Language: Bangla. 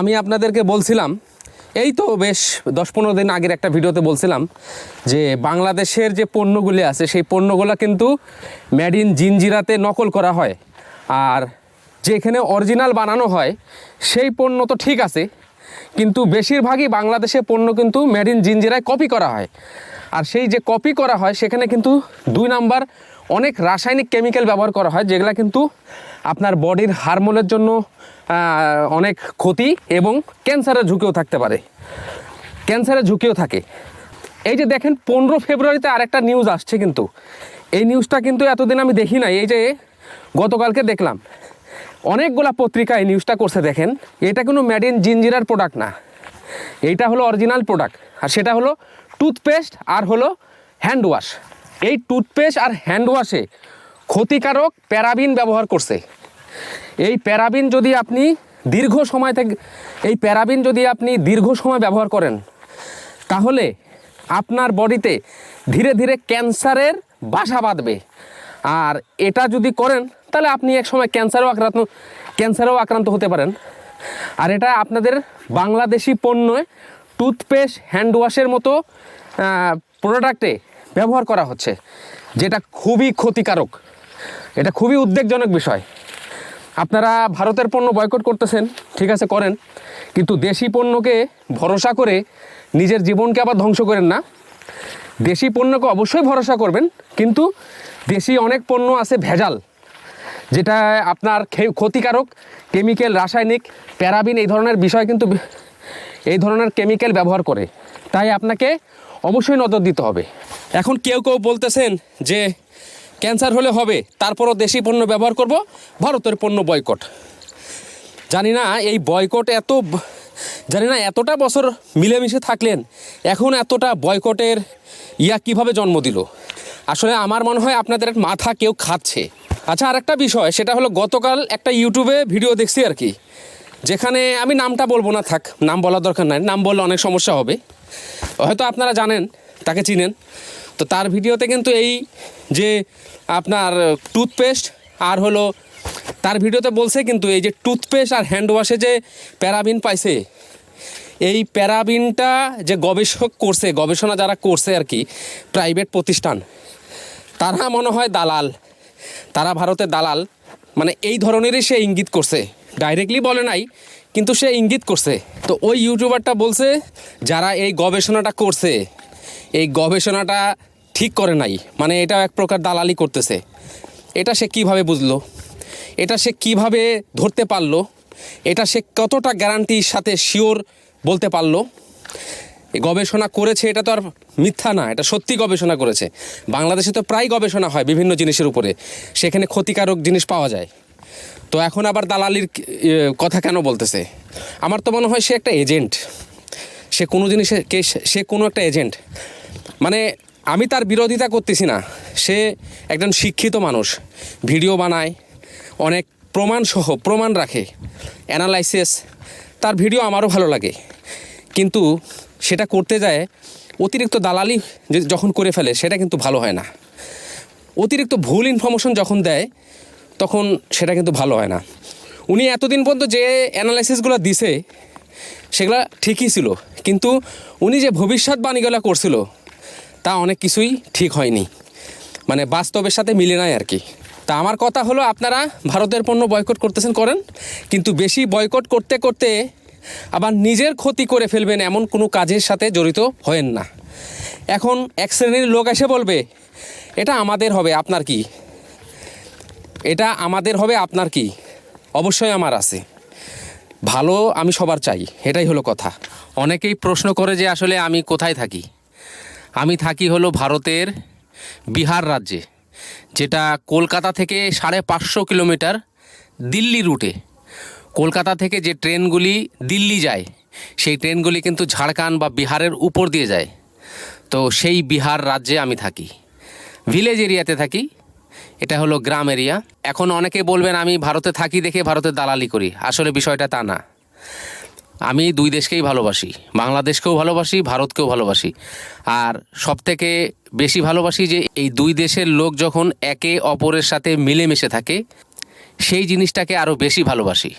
আমি আপনাদেরকে বলছিলাম, এই তো বেশ দশ পনেরো দিন আগের একটা ভিডিওতে বলছিলাম যে বাংলাদেশের যে পণ্যগুলি আছে, সেই পণ্যগুলো কিন্তু মেড ইন জিনজিরাতে নকল করা হয়। আর যেখানে অরিজিনাল বানানো হয়, সেই পণ্য তো ঠিক আছে, কিন্তু বেশিরভাগই বাংলাদেশের পণ্য কিন্তু মেড ইন জিনজিরায় কপি করা হয়। আর সেই যে কপি করা হয়, সেখানে কিন্তু দুই নাম্বার অনেক রাসায়নিক কেমিক্যাল ব্যবহার করা হয়, যেগুলো কিন্তু আপনার বডির হারমোনের জন্য অনেক ক্ষতি এবং ক্যান্সারের ঝুঁকিও থাকতে পারে। ক্যান্সারের ঝুঁকিও থাকে। এই যে দেখেন, পনেরো ফেব্রুয়ারিতে আরেকটা নিউজ আসছে কিন্তু। এই নিউজটা কিন্তু এতদিন আমি দেখি নাই, এই যে গতকালকে দেখলাম। অনেকগুলা পত্রিকা এই নিউজটা করছে, দেখেন। এটা কোনো মেড ইন জিঞ্জিরার প্রোডাক্ট না। এইটা হলো অরিজিনাল প্রোডাক্ট আর সেটা হলো টুথপেস্ট আর হলো হ্যান্ড ওয়াশ এই টুথপেস্ট আর হ্যান্ড ওয়াশে ক্ষতিকারক প্যারাবিন ব্যবহার করছে। এই প্যারাবিন যদি আপনি দীর্ঘ সময় থেকে এই প্যারাবিন যদি আপনি দীর্ঘ সময় ব্যবহার করেন, তাহলে আপনার বডিতে ধীরে ধীরে ক্যান্সারের বাসা বাঁধবে। আর এটা যদি করেন, তাহলে আপনি এক সময় ক্যান্সারও আক্রান্ত ক্যান্সারেও আক্রান্ত হতে পারেন। আর এটা আপনাদের বাংলাদেশি পণ্য টুথপেস্ট হ্যান্ড ওয়াশের মতো প্রোডাক্টে ব্যবহার করা হচ্ছে, যেটা খুবই ক্ষতিকারক। এটা খুবই উদ্বেগজনক বিষয়। আপনারা ভারতের পণ্য বয়কট করতেছেন, ঠিক আছে, করেন। কিন্তু দেশি পণ্যকে ভরসা করে নিজের জীবনকে আবার ধ্বংস করেন না। দেশি পণ্যকে অবশ্যই ভরসা করবেন, কিন্তু দেশি অনেক পণ্য আছে ভেজাল, যেটা আপনার ক্ষতিকারক কেমিক্যাল রাসায়নিক প্যারাবিন এই ধরনের বিষয় কিন্তু এই ধরনের কেমিক্যাল ব্যবহার করে। তাই আপনাকে অবশ্যই নজর দিতে হবে। এখন কেউ কেউ বলতেছেন যে ক্যান্সার হলে হবে, তারপরও দেশি পণ্য ব্যবহার করব, ভারতের পণ্য বয়কট। জানি না এই বয়কট এত জানি না এতটা বছর মিলেমিশে থাকলেন, এখন এতটা বয়কটের ইয়া কীভাবে জন্ম দিল? আসলে আমার মনে হয় আপনাদের মাথা কেউ খাচ্ছে। আচ্ছা আর একটা বিষয়, সেটা হলো গতকাল একটা ইউটিউবে ভিডিও দেখছি আর কি, যেখানে আমি নামটা বলব না, থাক, নাম বলার দরকার নাই, নাম বললে অনেক সমস্যা হবে। হয়তো আপনারা জানেন, তাকে চিনেন। তো তার ভিডিওতে কিন্তু এই যে আপনার টুথপেস্ট আর হলো, তার ভিডিওতে বলছে কিন্তু এই যে টুথপেস্ট আর হ্যান্ড ওয়াশে যে প্যারাবিন পাইছে, এই প্যারাবিনটা যে গবেষক করছে, গবেষণা যারা করছে আর কি, প্রাইভেট প্রতিষ্ঠান, তারা মনে হয় দালাল। তারা ভারতের দালাল। মানে এই ধরনেরই সে ইঙ্গিত করছে। ডাইরেক্টলি বলে নাই কিন্তু সে ইঙ্গিত করছে। তো ওই ইউটিউবারটা বলছে, যারা এই গবেষণাটা করছে, এই গবেষণাটা ঠিক করে নাই। মানে এটা এক প্রকার দালালি করতেছে। এটা সে কীভাবে বুঝলো? এটা সে কীভাবে ধরতে পারল? এটা সে কতটা গ্যারান্টির সাথে শিওর বলতে পারল? গবেষণা করেছে এটা তো আর মিথ্যা না, এটা সত্যি গবেষণা করেছে। বাংলাদেশে তো প্রায় গবেষণা হয় বিভিন্ন জিনিসের উপরে। সেখানে ক্ষতিকারক জিনিস পাওয়া যায়। তো এখন আবার দালালির কথা কেন বলতেছে? আমার তো মনে হয় সে একটা এজেন্ট। সে কোনো জিনিসে সে কোনো একটা এজেন্ট। মানে আমি তার বিরোধিতা করতেছি না। সে একজন শিক্ষিত মানুষ। ভিডিও বানায়, অনেক প্রমাণ সহ প্রমাণ রাখে অ্যানালাইসিস তার ভিডিও আমারও ভালো লাগে। কিন্তু সেটা করতে যায়, অতিরিক্ত দালালি যখন করে ফেলে, সেটা কিন্তু ভালো হয় না। অতিরিক্ত ভুল ইনফরমেশন যখন দেয় তখন সেটা কিন্তু ভালো হয় না। উনি এতদিন পর্যন্ত যে অ্যানালাইসিসগুলো দিছে, সেগুলো ঠিকই ছিল। কিন্তু উনি যে ভবিষ্যৎবাণীগুলো করছিল, তা অনেক কিছুই ঠিক হয়নি। মানে বাস্তবের সাথে মিলে নাই আর কি। তা আমার কথা হলো, আপনারা ভারতের পণ্য বয়কট করতেছেন, করেন। কিন্তু বেশি বয়কট করতে করতে আবার নিজের ক্ষতি করে ফেলবেন এমন কোনো কাজের সাথে জড়িত হয়েন না। এখন এক শ্রেণির লোক এসে বলবে, এটা আমাদের হবে, আপনার কি? এটা আমাদের হবে আপনার কি? অবশ্যই আমার আছে। ভালো আমি সবার চাই, এটাই হলো কথা। অনেকেই প্রশ্ন করে যে আসলে আমি কোথায় থাকি? আমি থাকি হলো ভারতের বিহার রাজ্যে, যেটা কলকাতা থেকে সাড়ে পাঁচশো কিলোমিটার দিল্লি রুটে। কলকাতা থেকে যে ট্রেনগুলি দিল্লি যায়, সেই ট্রেনগুলি কিন্তু ঝাড়খণ্ড বা বিহারের উপর দিয়ে যায়। তো সেই বিহার রাজ্যে আমি থাকি। ভিলেজ এরিয়াতে থাকি এটা হলো গ্রাম এরিয়া। এখন অনেকে বলবেন, আমি ভারতে থাকি দেখে ভারতের দালালি করি। আসলে বিষয়টা তা না। আমি দুই দেশকেই ভালোবাসি। বাংলাদেশকেও ভালোবাসি, ভারতকেও ভালোবাসি। আর সব থেকে বেশি ভালোবাসি যে, এই দুই দেশের লোক যখন একে অপরের সাথে মিলেমিশে থাকে, সেই জিনিসটাকে আরও বেশি ভালোবাসি।